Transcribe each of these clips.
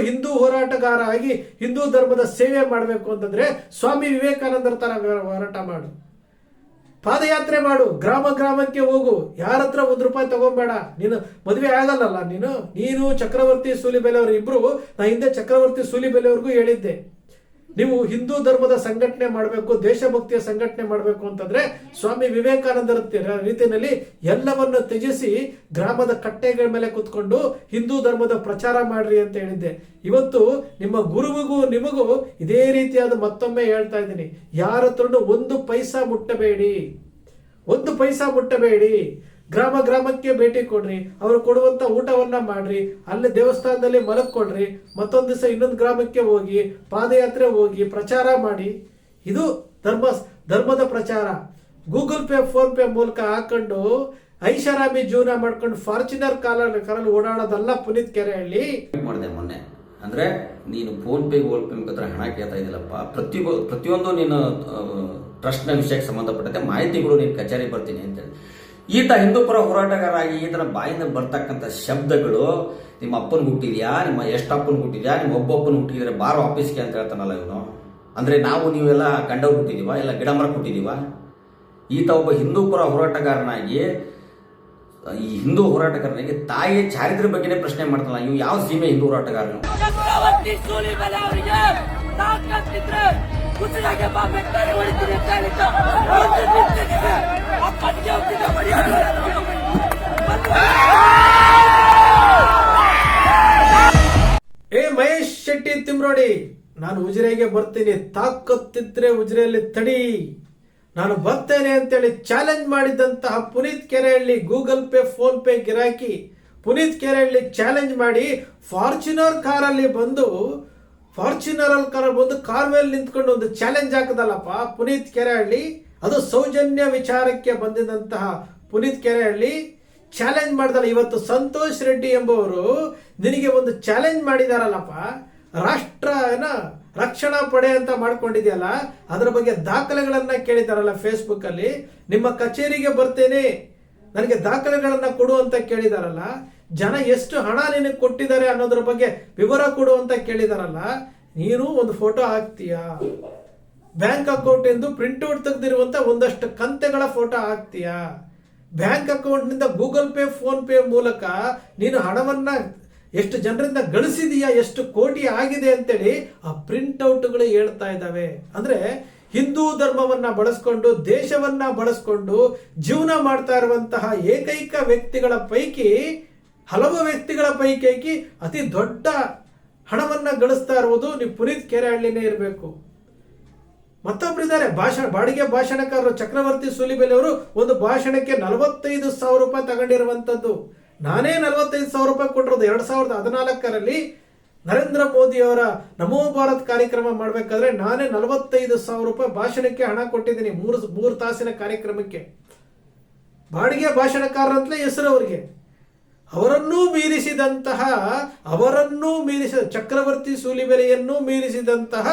ಹಿಂದೂ ಹೋರಾಟಗಾರ ಆಗಿ ಹಿಂದೂ ಧರ್ಮದ ಸೇವೆ ಮಾಡಬೇಕು ಅಂತಂದ್ರೆ ಸ್ವಾಮಿ ವಿವೇಕಾನಂದರ ತರ ಹೋರಾಟ ಮಾಡು. ಪಾದಯಾತ್ರೆ ಮಾಡು. ಗ್ರಾಮ ಗ್ರಾಮಕ್ಕೆ ಹೋಗು. ಯಾರ ಹತ್ರ ಒಂದು ರೂಪಾಯಿ ತಗೊಂಬೇಡ. ನೀನು ಮದುವೆ ಆಗಲ್ಲಲ್ಲ ನೀನು? ನೀನು ಚಕ್ರವರ್ತಿ ಸೂಲಿಬೆಲೆಯವರು ಇಬ್ರು, ನಾ ಹಿಂದೆ ಚಕ್ರವರ್ತಿ ಸೂಲಿಬೆಲೆಯವ್ರಿಗೂ ಹೇಳಿದ್ದೆ. ನೀವು ಹಿಂದೂ ಧರ್ಮದ ಸಂಘಟನೆ ಮಾಡಬೇಕು, ದೇಶಭಕ್ತಿಯ ಸಂಘಟನೆ ಮಾಡಬೇಕು ಅಂತಂದ್ರೆ ಸ್ವಾಮಿ ವಿವೇಕಾನಂದರ ರೀತಿಯಲ್ಲಿ ಎಲ್ಲವನ್ನು ತ್ಯಜಿಸಿ ಗ್ರಾಮದ ಕಟ್ಟೆಗಳ ಮೇಲೆ ಕುತ್ಕೊಂಡು ಹಿಂದೂ ಧರ್ಮದ ಪ್ರಚಾರ ಮಾಡ್ರಿ ಅಂತ ಹೇಳಿದ್ದೆ. ಇವತ್ತು ನಿಮ್ಮ ಗುರುವಿಗೂ ನಿಮಗೂ ಇದೇ ರೀತಿಯಾದ ಮತ್ತೊಮ್ಮೆ ಹೇಳ್ತಾ ಇದ್ದೀನಿ. ಯಾರ ಹತ್ರನು ಒಂದು ಪೈಸಾ ಮುಟ್ಟಬೇಡಿ. ಒಂದು ಪೈಸಾ ಮುಟ್ಟಬೇಡಿ. ಗ್ರಾಮ ಗ್ರಾಮಕ್ಕೆ ಭೇಟಿ ಕೊಡ್ರಿ, ಅವರು ಕೊಡುವಂತ ಊಟವನ್ನ ಮಾಡ್ರಿ, ಅಲ್ಲಿ ದೇವಸ್ಥಾನದಲ್ಲಿ ಮಲಕ್ಕೊಡ್ರಿ ಮತ್ತೊಂದು ದಿವಸ ಇನ್ನೊಂದು ಗ್ರಾಮಕ್ಕೆ ಹೋಗಿ, ಪಾದಯಾತ್ರೆ ಹೋಗಿ, ಪ್ರಚಾರ ಮಾಡಿ. ಇದು ಧರ್ಮ, ಧರ್ಮದ ಪ್ರಚಾರ. ಗೂಗಲ್ ಪೇ, ಫೋನ್ ಪೇ ಮೂಲಕ ಹಾಕೊಂಡು ಐಷಾರಾಮಿ ಜೀವನ ಮಾಡ್ಕೊಂಡು ಫಾರ್ಚುನರ್ ಕಾಲ ಕಾಲಲ್ಲಿ ಓಡಾಡೋದಲ್ಲ ಪುನೀತ್ ಕೆರೆ ಹಳ್ಳಿ ಮಾಡಿದೆ ಮೊನ್ನೆ. ಅಂದ್ರೆ ನೀನು ಫೋನ್ ಪೇ, ಗೂಗಲ್ ಪೇ ಮುಖಾಂತರ ಹಣ ಕೇಳ್ತಾ ಇದ್ದಿಲ್ಲಪ್ಪ. ಪ್ರತಿ ಪ್ರತಿಯೊಂದು ನೀನು ಟ್ರಸ್ಟ್ನ ವಿಷಯಕ್ಕೆ ಸಂಬಂಧಪಟ್ಟಂತೆ ಮಾಹಿತಿಗಳು ನೀನು ಕಚೇರಿ ಬರ್ತೀನಿ ಅಂತೇಳಿ. ಈತ ಹಿಂದೂಪರ ಹೋರಾಟಗಾರಾಗಿ ಈತನ ಬಾಯಿಂದ ಬರ್ತಕ್ಕಂಥ ಶಬ್ದಗಳು, ನಿಮ್ಮ ಅಪ್ಪನ ಹುಟ್ಟಿದ್ಯಾ? ನಿಮ್ಮ ಎಷ್ಟಪ್ಪನ ಹುಟ್ಟಿದ್ಯಾ? ನಿಮ್ಮ ಒಬ್ಬೊಬ್ಬನ ಹುಟ್ಟಿದ್ರೆ ಬಾರೋ ಆಫೀಸ್ಗೆ ಅಂತ ಹೇಳ್ತಾನಲ್ಲ ಇವನು. ಅಂದ್ರೆ ನಾವು ನೀವೆಲ್ಲ ಗಂಡವ್ರು ಹುಟ್ಟಿದೀವ? ಇಲ್ಲ ಗಿಡ ಮರ ಹುಟ್ಟಿದೀವ? ಈತ ಒಬ್ಬ ಹಿಂದೂಪರ ಹೋರಾಟಗಾರನಾಗಿ, ಈ ಹಿಂದೂ ಹೋರಾಟಗಾರನಿಗೆ ತಾಯಿಯ ಚಾರಿತ್ರ ಬಗ್ಗೆನೇ ಪ್ರಶ್ನೆ ಮಾಡ್ತಾನ ಇವು ಯಾವ ಸೀಮೆ ಹಿಂದೂ ಹೋರಾಟಗಾರನು? ತಿಮ್ರೋಡಿ ನಾನು ಉಜಿರೆಗೆ ಬರ್ತೀನಿ. ತಾಕತ್ತಿದ್ರೆ ಉಜಿರೆಯಲ್ಲಿ ತಡಿ. ನಾನು ಬರ್ತೇನೆ ಅಂತೇಳಿ ಚಾಲೆಂಜ್ ಮಾಡಿದಂತಹ Puneeth Kerehalli Google Pay, PhonePe ಗಿರಾಕಿ ಪುನೀತ್ ಕೆರೆಹಳ್ಳಿ ಚಾಲೆಂಜ್ ಮಾಡಿ ಫಾರ್ಚುನರ್ ಕಾರಲ್ಲಿ ಬಂದು ಫಾರ್ಚುನರ್ ಅಲ್ಲಿ ಕಾರ್ ಬಂದು ಕಾರ್ ಮೇಲೆ ನಿಂತ್ಕೊಂಡು ಒಂದು ಚಾಲೆಂಜ್ ಹಾಕದಲ್ಲಪ್ಪ. ಪುನೀತ್ ಕೆರೆಹಳ್ಳಿ, ಅದು ಸೌಜನ್ಯ ವಿಚಾರಕ್ಕೆ ಬಂದಿದಂತಹ ಪುನೀತ್ ಕೆರೆಹಳ್ಳಿ ಚಾಲೆಂಜ್ ಮಾಡಿದಲ್ಲ. ಇವತ್ತು ಸಂತೋಷ್ ರೆಡ್ಡಿ ಎಂಬುವರು ನಿನಗೆ ಒಂದು ಚಾಲೆಂಜ್ ಮಾಡಿದಾರಲ್ಲಪ್ಪ. ರಾಷ್ಟ್ರ ಏನ ರಕ್ಷಣಾ ಪಡೆ ಅಂತ ಮಾಡ್ಕೊಂಡಿದೆಯಲ್ಲ, ಅದರ ಬಗ್ಗೆ ದಾಖಲೆಗಳನ್ನ ಕೇಳಿದಾರಲ್ಲ ಫೇಸ್ಬುಕ್ ಅಲ್ಲಿ. ನಿಮ್ಮ ಕಚೇರಿಗೆ ಬರ್ತೇನೆ, ನನಗೆ ದಾಖಲೆಗಳನ್ನ ಕೊಡು ಅಂತ ಕೇಳಿದಾರಲ್ಲ. ಜನ ಎಷ್ಟು ಹಣ ನಿನಗೆ ಕೊಟ್ಟಿದ್ದಾರೆ ಅನ್ನೋದ್ರ ಬಗ್ಗೆ ವಿವರ ಕೊಡು ಅಂತ ಕೇಳಿದಾರಲ್ಲ. ನೀನು ಒಂದು ಫೋಟೋ ಹಾಕ್ತೀಯಾ? ಬ್ಯಾಂಕ್ ಅಕೌಂಟ್ ಎಂದು ಪ್ರಿಂಟ್ಔಟ್ ತೆಗೆದಿರುವಂತ ಒಂದಷ್ಟು ಕಂತೆಗಳ ಫೋಟೋ ಹಾಕ್ತೀಯಾ? ಬ್ಯಾಂಕ್ ಅಕೌಂಟ್ನಿಂದ ಗೂಗಲ್ ಪೇ, ಫೋನ್ ಪೇ ಮೂಲಕ ನೀನು ಹಣವನ್ನ ಎಷ್ಟು ಜನರಿಂದ ಗಳಿಸಿದೀಯಾ, ಎಷ್ಟು ಕೋಟಿ ಆಗಿದೆ ಅಂತೇಳಿ ಆ ಪ್ರಿಂಟ್ಔಟ್ಗಳು ಹೇಳ್ತಾ ಇದ್ದಾವೆ. ಅಂದ್ರೆ ಹಿಂದೂ ಧರ್ಮವನ್ನ ಬಳಸ್ಕೊಂಡು, ದೇಶವನ್ನ ಬಳಸ್ಕೊಂಡು, ಜೀವನ ಮಾಡ್ತಾ ಇರುವಂತಹ ಏಕೈಕ ವ್ಯಕ್ತಿಗಳ ಪೈಕಿ, ಹಲವು ವ್ಯಕ್ತಿಗಳ ಪೈಕೈಕಿ ಅತಿ ದೊಡ್ಡ ಹಣವನ್ನ ಗಳಿಸ್ತಾ ಇರುವುದು ನೀವು ಪುನೀತ್ ಕೆರೆಹಳ್ಳಿನೇ ಇರಬೇಕು. ಮತ್ತೊಬ್ಬರಿದ್ದಾರೆ ಭಾಷಣ, ಬಾಡಿಗೆ ಭಾಷಣಕಾರರು ಚಕ್ರವರ್ತಿ ಸುಲಿಬೆಲೆ ಅವರು ಒಂದು ಭಾಷಣಕ್ಕೆ ನಲವತ್ತೈದು ಸಾವಿರ ರೂಪಾಯಿ ತಗೊಂಡಿರುವಂತದ್ದು. ನಾನೇ ನಲವತ್ತೈದು ಸಾವಿರ ರೂಪಾಯಿ ಕೊಟ್ಟಿರೋದು ಎರಡ್ ಸಾವಿರದ ಹದಿನಾಲ್ಕರಲ್ಲಿ ನರೇಂದ್ರ ಮೋದಿ ಅವರ ನಮೋ ಭಾರತ್ ಕಾರ್ಯಕ್ರಮ ಮಾಡಬೇಕಾದ್ರೆ ನಾನೇ ನಲವತ್ತೈದು ಸಾವಿರ ರೂಪಾಯಿ ಭಾಷಣಕ್ಕೆ ಹಣ ಕೊಟ್ಟಿದ್ದೀನಿ ಮೂರು ಮೂರು ತಾಸಿನ ಕಾರ್ಯಕ್ರಮಕ್ಕೆ. ಬಾಡಿಗೆ ಭಾಷಣಕಾರರಂತಲೇ ಹೆಸರು ಅವರಿಗೆ. ಅವರನ್ನೂ ಮೀರಿಸಿದಂತಹ, ಅವರನ್ನೂ ಮೀರಿಸಿದ ಚಕ್ರವರ್ತಿ ಸೂಲಿಬೆಲೆಯನ್ನೂ ಮೀರಿಸಿದಂತಹ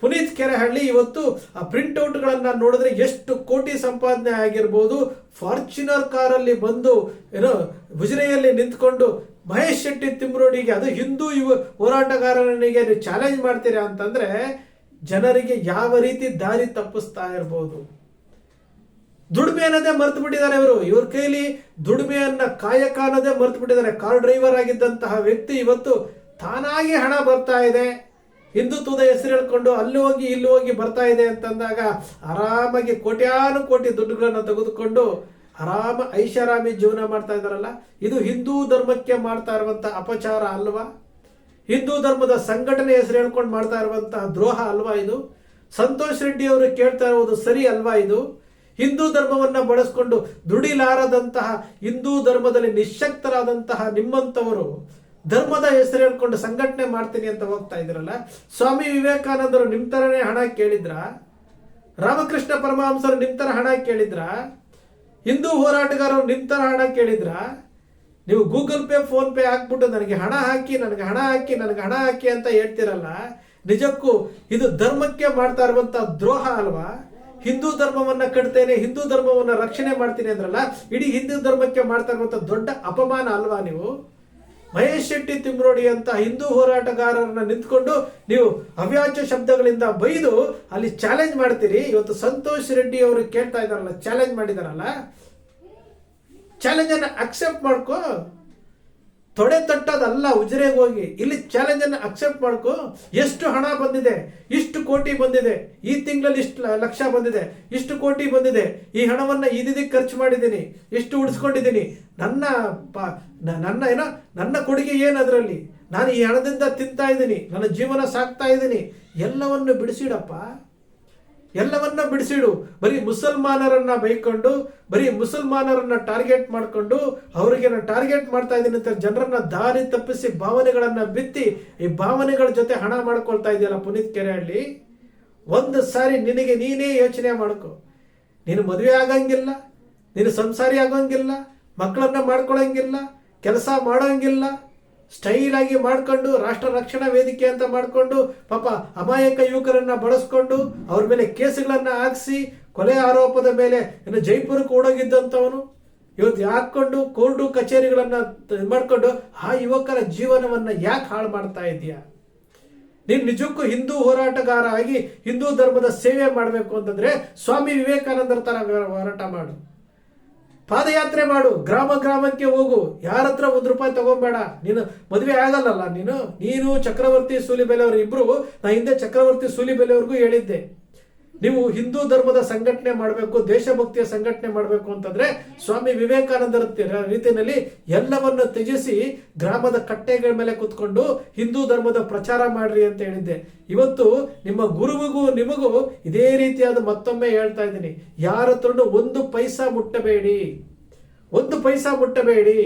ಪುನೀತ್ ಕೆರೆಹಳ್ಳಿ ಇವತ್ತು ಆ ಪ್ರಿಂಟ್ಔಟ್ಗಳನ್ನ ನೋಡಿದ್ರೆ ಎಷ್ಟು ಕೋಟಿ ಸಂಪಾದನೆ ಆಗಿರ್ಬೋದು. ಫಾರ್ಚುನರ್ ಕಾರಲ್ಲಿ ಬಂದು, ಏನೋ ಗುಜರೆಯಲ್ಲಿ ನಿಂತ್ಕೊಂಡು, ಮಹೇಶ್ ಶೆಟ್ಟಿ ತಿಮ್ರೋಡಿಗೆ, ಅದು ಹಿಂದೂ ಯುವ ಹೋರಾಟಗಾರನಿಗೆ ಚಾಲೆಂಜ್ ಮಾಡ್ತೀರಾ ಅಂತಂದ್ರೆ, ಜನರಿಗೆ ಯಾವ ರೀತಿ ದಾರಿ ತಪ್ಪಿಸ್ತಾ ಇರ್ಬೋದು. ದುಡಿಮೆ ಅನ್ನೋದೇ ಮರ್ತು ಬಿಟ್ಟಿದ್ದಾರೆ ಇವರು. ಇವ್ರ ಕೈಲಿ ದುಡಿಮೆಯನ್ನ ಕಾಯಕ ಅನ್ನೋದೇ ಮರ್ತು ಬಿಟ್ಟಿದ್ದಾರೆ. ಕಾರ್ ಡ್ರೈವರ್ ಆಗಿದ್ದಂತಹ ವ್ಯಕ್ತಿ ಇವತ್ತು ತಾನಾಗಿ ಹಣ ಬರ್ತಾ ಇದೆ. ಹಿಂದುತ್ವದ ಹೆಸರು ಹೇಳ್ಕೊಂಡು ಅಲ್ಲಿ ಹೋಗಿ, ಇಲ್ಲಿ ಹೋಗಿ ಬರ್ತಾ ಇದೆ ಅಂತಂದಾಗ ಆರಾಮಾಗಿ ಕೋಟ್ಯಾನು ಕೋಟಿ ದುಡ್ಡುಗಳನ್ನು ತೆಗೆದುಕೊಂಡು ಆರಾಮ ಐಷಾರಾಮಿ ಜೀವನ ಮಾಡ್ತಾ ಇದ್ದಾರಲ್ಲ? ಇದು ಹಿಂದೂ ಧರ್ಮಕ್ಕೆ ಮಾಡ್ತಾ ಇರುವಂತ ಅಪಚಾರ ಅಲ್ವಾ? ಹಿಂದೂ ಧರ್ಮದ ಸಂಘಟನೆ ಹೆಸರು ಹೇಳ್ಕೊಂಡು ಮಾಡ್ತಾ ಇರುವಂತಹ ದ್ರೋಹ ಅಲ್ವಾ ಇದು? ಸಂತೋಷ್ ರೆಡ್ಡಿ ಅವರು ಕೇಳ್ತಾ ಇರುವುದು ಸರಿ ಅಲ್ವಾ ಇದು? ಹಿಂದೂ ಧರ್ಮವನ್ನ ಬಳಸ್ಕೊಂಡು ದುಡಿಲಾರದಂತಹ ಹಿಂದೂ ಧರ್ಮದಲ್ಲಿ ನಿಶಕ್ತರಾದಂತಹ ನಿಮ್ಮಂತವರು ಧರ್ಮದ ಹೆಸರು ಹೇಳ್ಕೊಂಡು ಸಂಘಟನೆ ಮಾಡ್ತೀನಿ ಅಂತ ಹೋಗ್ತಾ ಇದ್ರಲ್ಲ, ಸ್ವಾಮಿ ವಿವೇಕಾನಂದರು ನಿಮ್ಮ ತರನೇ ಹಣ ಕೇಳಿದ್ರ? ರಾಮಕೃಷ್ಣ ಪರಮಹಂಸರು ನಿಮ್ಮ ತರ ಹಣ ಕೇಳಿದ್ರ? ಹಿಂದೂ ಹೋರಾಟಗಾರರು ನಿಮ್ಮ ತರ ಹಣ ಕೇಳಿದ್ರ? ನೀವು ಗೂಗಲ್ ಪೇ, ಫೋನ್ ಪೇ ಹಾಕ್ಬಿಟ್ಟು ನನಗೆ ಹಣ ಹಾಕಿ, ನನಗೆ ಹಣ ಹಾಕಿ, ನನಗೆ ಹಣ ಹಾಕಿ ಅಂತ ಹೇಳ್ತಿರಲ್ಲ, ನಿಜಕ್ಕೂ ಇದು ಧರ್ಮಕ್ಕೆ ಮಾಡ್ತಾ ಇರುವಂತ ದ್ರೋಹ ಅಲ್ವಾ? ಹಿಂದೂ ಧರ್ಮವನ್ನ ಕಟ್ತೇನೆ, ಹಿಂದೂ ಧರ್ಮವನ್ನ ರಕ್ಷಣೆ ಮಾಡ್ತೀನಿ ಅಂದ್ರಲ್ಲ, ಇಡೀ ಹಿಂದೂ ಧರ್ಮಕ್ಕೆ ಮಾಡ್ತಾ ಇರುವಂತ ದೊಡ್ಡ ಅಪಮಾನ ಅಲ್ವಾ ನೀವು? ಮಹೇಶ್ ಶೆಟ್ಟಿ ತಿಮ್ರೋಡಿ ಅಂತ ಹಿಂದೂ ಹೋರಾಟಗಾರರನ್ನ ನಿಂತ್ಕೊಂಡು ನೀವು ಅವ್ಯಾಚ್ಯ ಶಬ್ದಗಳಿಂದ ಬೈದು ಅಲ್ಲಿ ಚಾಲೆಂಜ್ ಮಾಡ್ತೀರಿ. ಇವತ್ತು ಸಂತೋಷ್ ರೆಡ್ಡಿ ಅವರು ಕೇಳ್ತಾ ಇದಾರಲ್ಲ ಚಾಲೆಂಜ್ ಮಾಡಿದಾರಲ್ಲ? ಚಾಲೆಂಜ್ ಅನ್ನ ಅಕ್ಸೆಪ್ಟ್ ಮಾಡ್ಕೋ. ತೊಡೆ ತಟ್ಟದಲ್ಲ ಉಜಿರೆಗೆ ಹೋಗಿ ಇಲ್ಲಿ ಚಾಲೆಂಜ್ ಅನ್ನು ಅಕ್ಸೆಪ್ಟ್ ಮಾಡ್ಕೊ, ಎಷ್ಟು ಹಣ ಬಂದಿದೆ, ಇಷ್ಟು ಕೋಟಿ ಬಂದಿದೆ, ಈ ತಿಂಗಳಲ್ಲಿ ಇಷ್ಟು ಲಕ್ಷ ಬಂದಿದೆ, ಇಷ್ಟು ಕೋಟಿ ಬಂದಿದೆ, ಈ ಹಣವನ್ನ ಇದಿದಕ್ಕೆ ಖರ್ಚು ಮಾಡಿದ್ದೀನಿ, ಇಷ್ಟು ಉಳಿಸ್ಕೊಂಡಿದ್ದೀನಿ ನನ್ನ ನನ್ನ ಏನೋ, ನನ್ನ ಕೊಡುಗೆ ಏನು ಅದರಲ್ಲಿ? ನಾನು ಈ ಹಣದಿಂದ ತಿಂತಾ ಇದ್ದೀನಿ, ನನ್ನ ಜೀವನ ಸಾಕ್ತಾ ಇದ್ದೀನಿ. ಎಲ್ಲವನ್ನು ಬಿಡಿಸಿಡಪ್ಪ. ಎಲ್ಲವನ್ನ ಬಿಡಿಸಿಡು. ಬರೀ ಮುಸಲ್ಮಾನರನ್ನ ಬೈಕೊಂಡು, ಬರೀ ಮುಸಲ್ಮಾನರನ್ನ ಟಾರ್ಗೆಟ್ ಮಾಡ್ಕೊಂಡು, ಅವರಿಗೆ ನಾನು ಟಾರ್ಗೆಟ್ ಮಾಡ್ತಾ ಇದ್ದೀನಿ ಅಂತ ಜನರನ್ನ ದಾರಿ ತಪ್ಪಿಸಿ ಭಾವನೆಗಳನ್ನ ಬಿತ್ತಿ, ಈ ಭಾವನೆಗಳ ಜೊತೆ ಹಣ ಮಾಡ್ಕೊಳ್ತಾ ಇದೆಯಲ್ಲ ಪುನೀತ್ ಕೆರೆಹಳ್ಳಿ? ಒಂದು ಸಾರಿ ನಿನಗೆ ನೀನೇ ಯೋಚನೆ ಮಾಡ್ಕೊ. ನೀನು ಮದುವೆ ಆಗಂಗಿಲ್ಲ, ನೀನು ಸಂಸಾರಿ ಆಗೋಂಗಿಲ್ಲ, ಮಕ್ಕಳನ್ನ ಮಾಡ್ಕೊಳಂಗಿಲ್ಲ, ಕೆಲಸ ಮಾಡೋಂಗಿಲ್ಲ ಸ್ಟೈಲ್ ಆಗಿ ಮಾಡ್ಕೊಂಡು ರಾಷ್ಟ್ರ ರಕ್ಷಣಾ ವೇದಿಕೆ ಅಂತ ಮಾಡಿಕೊಂಡು ಪಾಪ ಅಮಾಯಕ ಯುವಕರನ್ನ ಬಳಸ್ಕೊಂಡು ಅವ್ರ ಮೇಲೆ ಕೇಸುಗಳನ್ನು ಹಾಕಿಸಿ ಕೊಲೆ ಆರೋಪದ ಮೇಲೆ ಇನ್ನು ಜೈಪುರಕ್ಕೆ ಓಡೋಗಿದ್ದಂಥವನು ಇವತ್ತು ಹಾಕೊಂಡು ಕೋರ್ಟು ಕಚೇರಿಗಳನ್ನು ಮಾಡಿಕೊಂಡು ಮಾಡ್ಕೊಂಡು ಆ ಯುವಕರ ಜೀವನವನ್ನ ಯಾಕೆ ಹಾಳು ಮಾಡ್ತಾ ಇದೆಯಾ ನೀನು ನಿಜಕ್ಕೂ ಹಿಂದೂ ಹೋರಾಟಗಾರ ಆಗಿ ಹಿಂದೂ ಧರ್ಮದ ಸೇವೆ ಮಾಡಬೇಕು ಅಂತಂದ್ರೆ ಸ್ವಾಮಿ ವಿವೇಕಾನಂದರ ತರ ಹೋರಾಟ ಮಾಡು. ಪಾದಯಾತ್ರೆ ಮಾಡು, ಗ್ರಾಮ ಗ್ರಾಮಕ್ಕೆ ಹೋಗು. ಯಾರ ಹತ್ರ ಒಂದು ರೂಪಾಯಿ ತಗೊಂಬೇಡ. ನೀನು ಮದುವೆ ಆಗಲ್ಲಲ್ಲ, ನೀನು ನೀನು ಚಕ್ರವರ್ತಿ ಸೂಲಿಬೆಲೆಯವರು ಇಬ್ರು, ನಾ ಹಿಂದೆ ಚಕ್ರವರ್ತಿ ಸೂಲಿಬೆಲೆಯವ್ರಿಗೂ ಹೇಳಿದ್ದೆ. ನೀವು ಹಿಂದೂ ಧರ್ಮದ ಸಂಘಟನೆ ಮಾಡಬೇಕು, ದೇಶಭಕ್ತಿಯ ಸಂಘಟನೆ ಮಾಡಬೇಕು ಅಂತಂದ್ರೆ ಸ್ವಾಮಿ ವಿವೇಕಾನಂದರ ರೀತಿಯಲ್ಲಿ ಎಲ್ಲವನ್ನು ತ್ಯಜಿಸಿ ಗ್ರಾಮದ ಕಟ್ಟೆಗಳ ಮೇಲೆ ಕುತ್ಕೊಂಡು ಹಿಂದೂ ಧರ್ಮದ ಪ್ರಚಾರ ಮಾಡ್ರಿ ಅಂತ ಹೇಳಿದ್ದೆ. ಇವತ್ತು ನಿಮ್ಮ ಗುರುವಿಗೂ ನಿಮಗೂ ಇದೇ ರೀತಿಯಾದ ಮತ್ತೊಮ್ಮೆ ಹೇಳ್ತಾ ಇದ್ದೀನಿ. ಯಾರ ಹತ್ರನೂ ಒಂದು ಪೈಸಾ ಮುಟ್ಟಬೇಡಿ. ಒಂದು ಪೈಸಾ ಮುಟ್ಟಬೇಡಿ.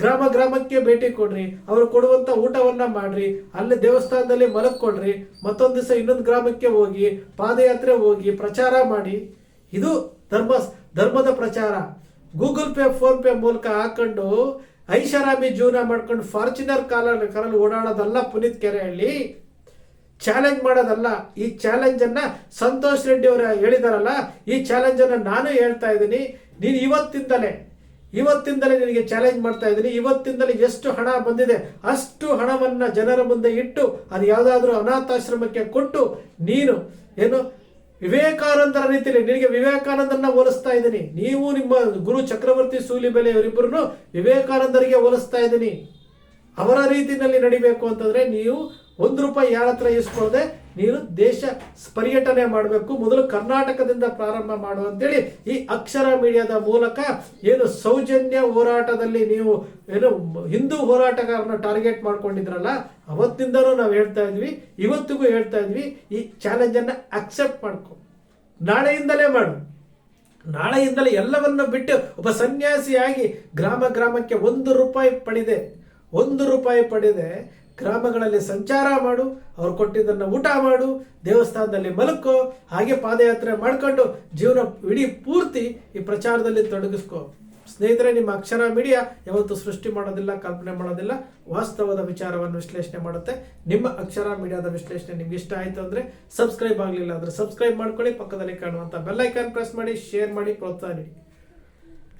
ಗ್ರಾಮ ಗ್ರಾಮಕ್ಕೆ ಭೇಟಿ ಕೊಡ್ರಿ, ಅವರು ಕೊಡುವಂತ ಊಟವನ್ನ ಮಾಡ್ರಿ, ಅಲ್ಲಿ ದೇವಸ್ಥಾನದಲ್ಲಿ ಮಲಕ್ಕೊಡ್ರಿ ಮತ್ತೊಂದು ದಿವಸ ಇನ್ನೊಂದು ಗ್ರಾಮಕ್ಕೆ ಹೋಗಿ, ಪಾದಯಾತ್ರೆ ಹೋಗಿ, ಪ್ರಚಾರ ಮಾಡಿ. ಇದು ಧರ್ಮ, ಧರ್ಮದ ಪ್ರಚಾರ. ಗೂಗಲ್ ಪೇ, ಫೋನ್ ಪೇ ಮೂಲಕ ಹಾಕೊಂಡು ಐಷಾರಾಮಿ ಜೀವನ ಮಾಡ್ಕೊಂಡು ಫಾರ್ಚುನರ್ ಕಾಲ ಕಾರಲ್ಲಿ ಓಡಾಡೋದಲ್ಲ ಪುನೀತ್ ಕೆರೆಹಳ್ಳಿ. ಚಾಲೆಂಜ್ ಮಾಡೋದಲ್ಲ, ಈ ಚಾಲೆಂಜ್ ಅನ್ನ ಸಂತೋಷ್ ರೆಡ್ಡಿ ಅವರು ಹೇಳಿದಾರಲ್ಲ, ಈ ಚಾಲೆಂಜ್ ಅನ್ನ ನಾನು ಹೇಳ್ತಾ ಇದ್ದೀನಿ. ನೀನು ಇವತ್ತಿಂದಲೇ ಇವತ್ತಿಂದಲೇ ನಿನಗೆ ಚಾಲೆಂಜ್ ಮಾಡ್ತಾ ಇದ್ದೀನಿ. ಇವತ್ತಿಂದಲೇ ಎಷ್ಟು ಹಣ ಬಂದಿದೆ, ಅಷ್ಟು ಹಣವನ್ನು ಜನರ ಮುಂದೆ ಇಟ್ಟು, ಅದು ಯಾವುದಾದ್ರೂ ಅನಾಥಾಶ್ರಮಕ್ಕೆ ಕೊಟ್ಟು, ನೀನು ಏನು ವಿವೇಕಾನಂದರ ರೀತಿಯಲ್ಲಿ ನಿನಗೆ ವಿವೇಕಾನಂದರನ್ನ ಹೋಲಿಸ್ತಾ ಇದ್ದೀನಿ. ನೀವು ನಿಮ್ಮ ಗುರು ಚಕ್ರವರ್ತಿ ಸೂಲಿಬೆಲೆ ಅವರಿಬ್ಬರನ್ನು ವಿವೇಕಾನಂದರಿಗೆ ಹೋಲಿಸ್ತಾ ಇದ್ದೀನಿ. ಅವರ ರೀತಿಯಲ್ಲಿ ನಡಿಬೇಕು ಅಂತಂದ್ರೆ ನೀವು ಒಂದು ರೂಪಾಯಿ ಯಾರ ಹತ್ರ ಇಸ್ಕೊಳ್ಳದೆ ನೀನು ದೇಶ ಪರ್ಯಟನೆ ಮಾಡಬೇಕು. ಮೊದಲು ಕರ್ನಾಟಕದಿಂದ ಪ್ರಾರಂಭ ಮಾಡು ಅಂತೇಳಿ ಈ ಅಕ್ಷರ ಮೀಡಿಯಾದ ಮೂಲಕ ಏನು ಸೌಜನ್ಯ ಹೋರಾಟದಲ್ಲಿ ನೀವು ಏನು ಹಿಂದೂ ಹೋರಾಟಗಾರನ ಟಾರ್ಗೆಟ್ ಮಾಡ್ಕೊಂಡಿದ್ರಲ್ಲ, ಅವತ್ತಿಂದನೂ ನಾವು ಹೇಳ್ತಾ ಇದ್ವಿ, ಇವತ್ತಿಗೂ ಹೇಳ್ತಾ ಇದ್ವಿ, ಈ ಚಾಲೆಂಜ್ ಅನ್ನ ಅಕ್ಸೆಪ್ಟ್ ಮಾಡ್ಕೊ. ನಾಳೆಯಿಂದಲೇ ಮಾಡು. ನಾಳೆಯಿಂದಲೇ ಎಲ್ಲವನ್ನು ಬಿಟ್ಟು ಒಬ್ಬ ಸನ್ಯಾಸಿಯಾಗಿ ಗ್ರಾಮ ಗ್ರಾಮಕ್ಕೆ ಒಂದು ರೂಪಾಯಿ ಪಡೆದೆ, ಒಂದು ರೂಪಾಯಿ ಪಡೆದೆ ಗ್ರಾಮಗಳಲ್ಲಿ ಸಂಚಾರ ಮಾಡು, ಅವ್ರು ಕೊಟ್ಟಿದ್ದನ್ನು ಊಟ ಮಾಡು, ದೇವಸ್ಥಾನದಲ್ಲಿ ಮಲಕ್ಕೋ ಹಾಗೆ ಪಾದಯಾತ್ರೆ ಮಾಡ್ಕೊಂಡು ಜೀವನ ಇಡೀ ಪೂರ್ತಿ ಈ ಪ್ರಚಾರದಲ್ಲಿ ತೊಡಗಿಸ್ಕೋ. ಸ್ನೇಹಿತರೆ, ನಿಮ್ಮ ಅಕ್ಷರ ಮೀಡಿಯಾ ಯಾವತ್ತು ಸೃಷ್ಟಿ ಮಾಡೋದಿಲ್ಲ, ಕಲ್ಪನೆ ಮಾಡೋದಿಲ್ಲ, ವಾಸ್ತವದ ವಿಚಾರವನ್ನು ವಿಶ್ಲೇಷಣೆ ಮಾಡುತ್ತೆ. ನಿಮ್ಮ ಅಕ್ಷರ ಮೀಡಿಯಾದ ವಿಶ್ಲೇಷಣೆ ನಿಮ್ಗೆ ಇಷ್ಟ ಆಯ್ತು ಅಂದ್ರೆ ಸಬ್ಸ್ಕ್ರೈಬ್ ಆಗಲಿಲ್ಲ ಅಂದ್ರೆ ಸಬ್ಸ್ಕ್ರೈಬ್ ಮಾಡ್ಕೊಳ್ಳಿ, ಪಕ್ಕದಲ್ಲಿ ಕಾಣುವಂತ ಬೆಲ್ ಐಕಾನ್ ಪ್ರೆಸ್ ಮಾಡಿ, ಶೇರ್ ಮಾಡಿ, ಪ್ರೋತ್ಸಾಹ